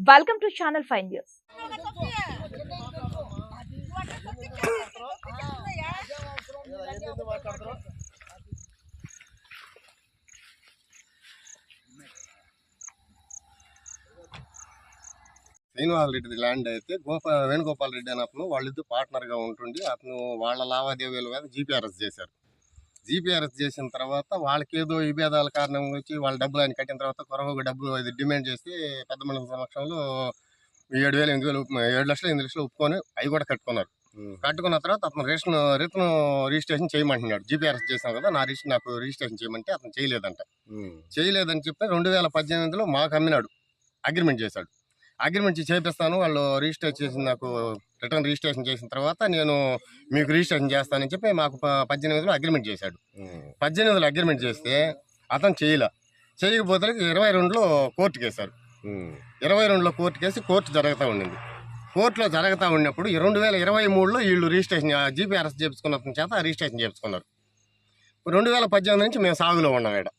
Welcome to channel five news Srinivas Reddy land అయితే గోపా వేణుగోపాల్ రెడ్డి అని అతను వాళ్ళిద్దరు పార్ట్నర్గా ఉంటుండి అతను వాళ్ళ లావాదేవీల మీద జీపీఆర్ఎస్ చేశారు. జీపీఆర్ఎస్ చేసిన తర్వాత వాళ్ళకి ఏదో విభేదాల కారణం వచ్చి వాళ్ళ డబ్బులు ఆయన కట్టిన తర్వాత కొరవగా డబ్బులు అది డిమాండ్ చేసి పెద్ద మనుషుల సమక్షంలో ఏడు వేలు ఎనిమిది వేలు ఏడు లక్షలు ఎనిమిది లక్షలు ఒప్పుకొని అవి కూడా కట్టుకున్నారు. కట్టుకున్న తర్వాత అతను రిటర్న్ రిటర్న్ రిజిస్ట్రేషన్ చేయమంటున్నాడు. జీపీఆర్ఎస్ చేసాం కదా నా రిజిస్టర్ నాకు రిజిస్ట్రేషన్ చేయమంటే అతను చేయలేదంట. చేయలేదని చెప్తే రెండు వేల పద్దెనిమిదిలో మాకు అమ్మినాడు. అగ్రిమెంట్ చేశాడు. అగ్రిమెంట్ చేపిస్తాను. వాళ్ళు రిజిస్టర్ చేసి నాకు రిటర్న్ రిజిస్ట్రేషన్ చేసిన తర్వాత నేను మీకు రిజిస్ట్రేషన్ చేస్తానని చెప్పి మాకు పద్దెనిమిదిలో అగ్రిమెంట్ చేశాడు. పద్దెనిమిదిలో అగ్రిమెంట్ చేస్తే అతను చేయలే. చేయకపోతే ఇరవై రెండులో కోర్టుకి వేశారు ఇరవై రెండులో కోర్టు కేసు కోర్టు జరుగుతూ ఉండింది. కోర్టులో జరుగుతూ ఉన్నప్పుడు రెండు వేల ఇరవై మూడులో వీళ్ళు రిజిస్ట్రేషన్ జీపీఆర్ఎస్ చేపించుకున్న చేత రిజిస్ట్రేషన్ చేపించుకున్నారు. రెండు వేల పద్దెనిమిది నుంచి మేము సాగులో ఉన్నాం ఇక్కడ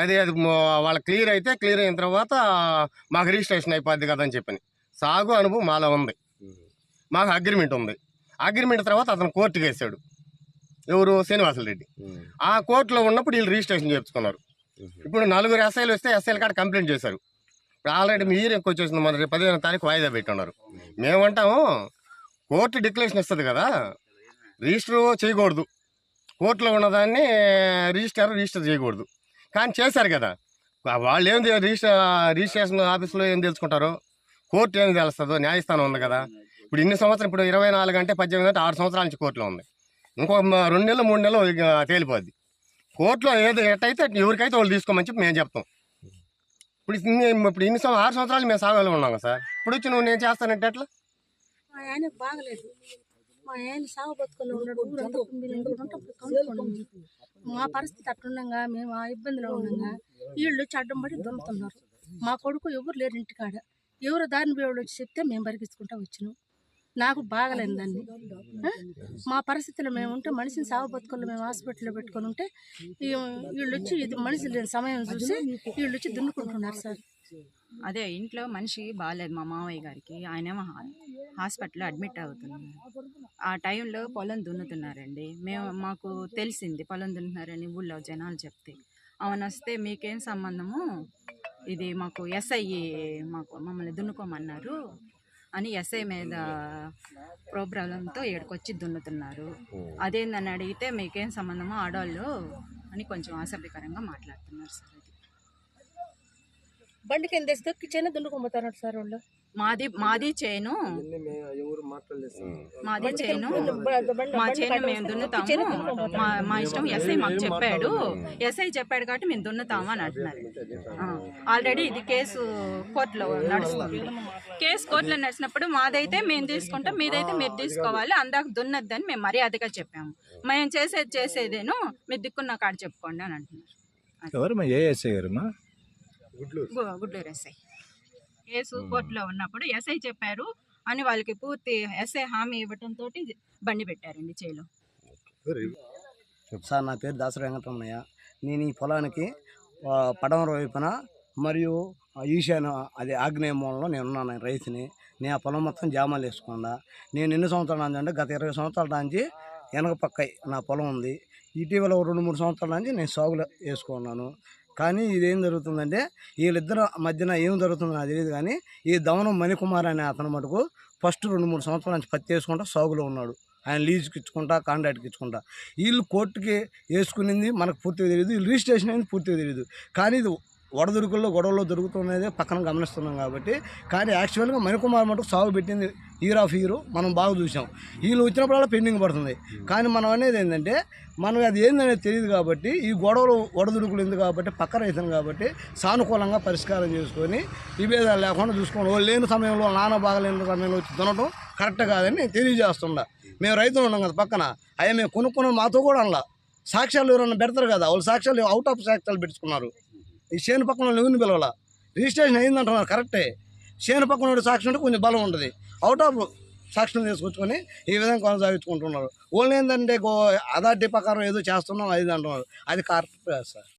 అది అది వాళ్ళ క్లియర్ అయితే క్లియర్ అయిన తర్వాత మాకు రిజిస్ట్రేషన్ అయిపోద్ది కదా అని చెప్పని. సాగు అనుభవం మాలో ఉంది. మాకు అగ్రిమెంట్ ఉంది. అగ్రిమెంట్ తర్వాత అతను కోర్టుకి వేసాడు ఎవరు? శ్రీనివాసులు రెడ్డి. ఆ కోర్టులో ఉన్నప్పుడు వీళ్ళు రిజిస్ట్రేషన్ చేయించుకున్నారు ఇప్పుడు నలుగురు ఎస్ఐలు వస్తే ఎస్ఐల కాడ కంప్లైంట్ చేశారు. ఇప్పుడు ఆల్రెడీ మీరు ఎక్కువ వచ్చేసింది మన రేపు పదిహేను తారీఖు వాయిదా పెట్టున్నారు. మేమంటాము కోర్టు డిక్లరేషన్ ఇస్తుంది కదా రిజిస్టర్ చేయకూడదు. కోర్టులో ఉన్నదాన్ని రిజిస్టర్ రిజిస్టర్ చేయకూడదు. కానీ చేశారు కదా. వాళ్ళు ఏం రిజిస్టర్ రిజిస్ట్రేషన్ ఆఫీస్లో ఏం తెలుసుకుంటారు? కోర్టు ఏం తెలుస్తుందో న్యాయస్థానం ఉంది కదా. ఇప్పుడు ఇన్ని సంవత్సరం ఇప్పుడు ఇరవై నాలుగు అంటే పద్దెనిమిది అంటే ఆరు సంవత్సరాల నుంచి కోర్టులో ఉంది. ఇంకో మ- రెండు నెలలు మూడు నెలలు తేలిపోద్ది. కోర్టులో ఏదో ఎట్టయితే ఎవరికైతే వాళ్ళు తీసుకోమని చెప్పి మేము చెప్తాం. ఇప్పుడు ఇప్పుడు ఇన్ని సంవత్సరం ఆరు సంవత్సరాలు మేము సాగులో ఉన్నాం సార్. ఇప్పుడు వచ్చి నువ్వు నేను చేస్తానంటే ఎట్లా? బాగలేదు. మా ఆయన సాగు ఉన్నాడు. మా పరిస్థితి అట్లుండగా మేము ఆ ఇబ్బందిలో ఉండగా వీళ్ళు వచ్చి అడ్డం పడి దొమ్ముతున్నారు మా కొడుకు ఎవరు లేరు ఇంటికాడ. ఎవరు దారిని పోయి వచ్చి చెప్తే మేము బరికించుకుంటా వచ్చినాం. నాకు బాగలేని దాన్ని. మా పరిస్థితిలో మేము ఉంటే మనిషిని సాగు బతుకుల్లో మేము హాస్పిటల్లో పెట్టుకొని ఉంటే వీళ్ళు వచ్చి ఇది మనిషి లేని సమయం చూసి వీళ్ళు వచ్చి దున్నుకుంటున్నారు సార్. అదే ఇంట్లో మనిషి బాగాలేదు మా మామయ్య గారికి. ఆయనేమో హాస్పిటల్లో అడ్మిట్ అవుతున్నారు. ఆ టైంలో పొలం దున్నుతున్నారండి. మేము మాకు తెలిసింది పొలం దున్నుతున్నారని ఊళ్ళో జనాలు చెప్తే. అవును వస్తే మీకేం సంబంధము? ఇది మాకు ఎస్ఐ మాకు మమ్మల్ని దున్నుకోమన్నారు అని ఎస్ఐ మీద ప్రోగ్రాంతో ఏడుకొచ్చి దున్నుతున్నారు. అదేందని అడిగితే మీకేం సంబంధమో ఆడవాళ్ళు అని కొంచెం అసభ్యకరంగా మాట్లాడుతున్నారు సార్. బండి కింద సార్ వాళ్ళు. మాది మాది చేను. మాది చేను. మా చేను మేము దున్నుతాము. మా మా ఇష్టం ఎస్ఐ మాకు చెప్పాడు. ఎస్ఐ చెప్పాడు కాబట్టి మేము దున్నుతాము అని అంటున్నారు. ఆల్రెడీ ఇది కేసు కోర్టులో నడుస్తుంది. కేసు కోర్టులో నడిచినప్పుడు మాదైతే మేము తీసుకుంటాం మీదైతే మీరు తీసుకోవాలి అందాక దున్నద్దని మేము మర్యాదగా చెప్పాము. మేము చేసేది చేసేదేను మీరు దిక్కున్న కాడ చెప్పుకోండి అని అంటున్నారు. ఎవరు మా ఏ ఎస్ఐ గారమ్మా గుడ్లూరు. ఎస్ఐ కేసు కోర్టులో ఉన్నప్పుడు ఎస్ఐ చెప్పారు అని వాళ్ళకి పూర్తి ఎస్ఐ హామీ ఇవ్వటంతో బండి పెట్టారండి చేలో. సార్. నా పేరు దాసరి వెంకటరమణయ్య. నేను ఈ పొలానికి పడమర వైపున మరియు ఆ, ఈశాన్య అది ఆగ్నేయ మూలంలో నేను ఉన్నాను రైతుని. నేను ఆ పొలం మొత్తం జామాలు వేసుకున్నా నేను ఎన్ని సంవత్సరాలు అంటే గత ఇరవై సంవత్సరాల నుంచి వెనక పక్క నా పొలం ఉంది. ఇటీవల రెండు మూడు సంవత్సరాల నుంచి నేను సాగులు వేసుకున్నాను. కానీ ఇదేం జరుగుతుందంటే వీళ్ళిద్దరు మధ్యన ఏం జరుగుతుందో నాకు తెలియదు కానీ ఈ దవనం మణికుమార్ అనే అతను మటుకు ఫస్ట్ రెండు మూడు సంవత్సరాల నుంచి పత్తి వేసుకుంటా సాగులో ఉన్నాడు. ఆయన లీజుకి ఇచ్చుకుంటా కాంట్రాక్ట్కి ఇచ్చుకుంటా వీళ్ళు కోర్టుకి వేసుకునింది మనకు పూర్తిగా తెలియదు వీళ్ళు రిజిస్ట్రేషన్ అనేది పూర్తిగా తెలియదు కానీ ఇది వడదురుకుల్లో గొడవల్లో దొరుకుతున్నది పక్కన గమనిస్తున్నాం కాబట్టి కానీ యాక్చువల్గా మణికుమార్ మటుకు సాగు పెట్టింది ఇయర్ ఆఫ్ ఇయర్ మనం బాగా చూసాం వీళ్ళు వచ్చినప్పుడల్లా పెండింగ్ పడుతుంది. కానీ మనం అనేది ఏంటంటే మనకి అది ఏందనేది తెలియదు కాబట్టి ఈ గొడవలు వడదుడుకులు కాబట్టి పక్క రైతులు కాబట్టి సానుకూలంగా పరిష్కారం చేసుకొని విభేదాలు లేకుండా చూసుకోండి. వాళ్ళు లేని సమయంలో నాన్న బాగలేని సమయంలో వచ్చి తినడం కరెక్ట్ కాదని నేను తెలియజేస్తుండా మేము రైతులు ఉన్నాం కదా పక్కన. అయ్యా మేము కొనుక్కున్న మాతో కూడా అనలా. సాక్ష్యాలు ఎవరన్నా పెడతారు కదా? వాళ్ళు సాక్ష్యాలు అవుట్ ఆఫ్ సాక్ష్యాలు పెట్టుకున్నారు. ఈ చేను పక్కన వాళ్ళు ఎవరిని పిలవాల? రిజిస్ట్రేషన్ అయిందంటున్నారు కరెక్టే చేను పక్కన సాక్షి ఉంటే కొంచెం బలం ఉంటుంది. అవుట్ ఆఫ్ సాక్షులు తీసుకొచ్చుకొని ఈ విధంగా కొనసాగించుకుంటున్నారు. ఓన్లీ ఏంటంటే గో అథారిటీ ప్రకారం ఏదో చేస్తున్నాం అది ఇది అంటున్నారు. అది కరెక్ట్ సార్.